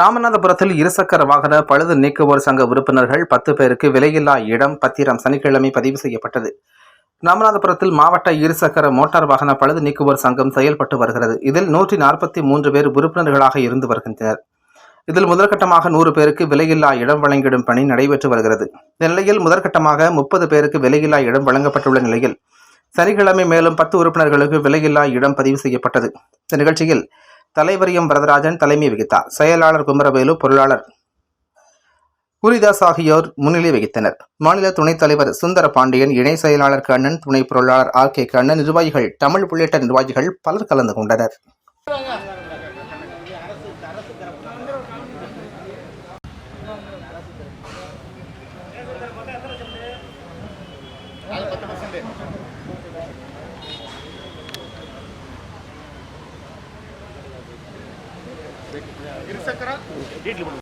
ராமநாதபுரத்தில் இருசக்கர வாகன பழுது நீக்குவோர் சங்க உறுப்பினர்கள் பத்து பேருக்கு விலையில்லா இடம் பத்திரம் சனிக்கிழமை பதிவு செய்யப்பட்டது. ராமநாதபுரத்தில் மாவட்ட இருசக்கர மோட்டார் வாகன பழுது நீக்குவோர் சங்கம் செயல்பட்டு வருகிறது. இதில் நூற்றி நாற்பத்தி மூன்று பேர் உறுப்பினர்களாக இருந்து வருகின்றனர். இதில் முதற்கட்டமாக நூறு பேருக்கு விலையில்லா இடம் வழங்கிடும் பணி நடைபெற்று வருகிறது. இந்த நிலையில் முதற்கட்டமாக முப்பது பேருக்கு விலையில்லா இடம் வழங்கப்பட்டுள்ள நிலையில் சனிக்கிழமை மேலும் பத்து உறுப்பினர்களுக்கு விலையில்லா இடம் பதிவு செய்யப்பட்டது. இந்த நிகழ்ச்சியில் தலைவர் எம் வரதராஜன் தலைமை வகித்தார். செயலாளர் குமரவேலு பொருளாளர் குரிதாஸ் ஆகியோர் முன்னிலை வகித்தனர். மாநில துணைத் தலைவர் சுந்தர பாண்டியன் இணை செயலாளர் கண்ணன் துணை பொருளாளர் ஆர் கே கண்ணன் நிர்வாகிகள் தமிழ் உள்ளிட்ட நிர்வாகிகள் பலர் கலந்து கொண்டனர். இருசக்கர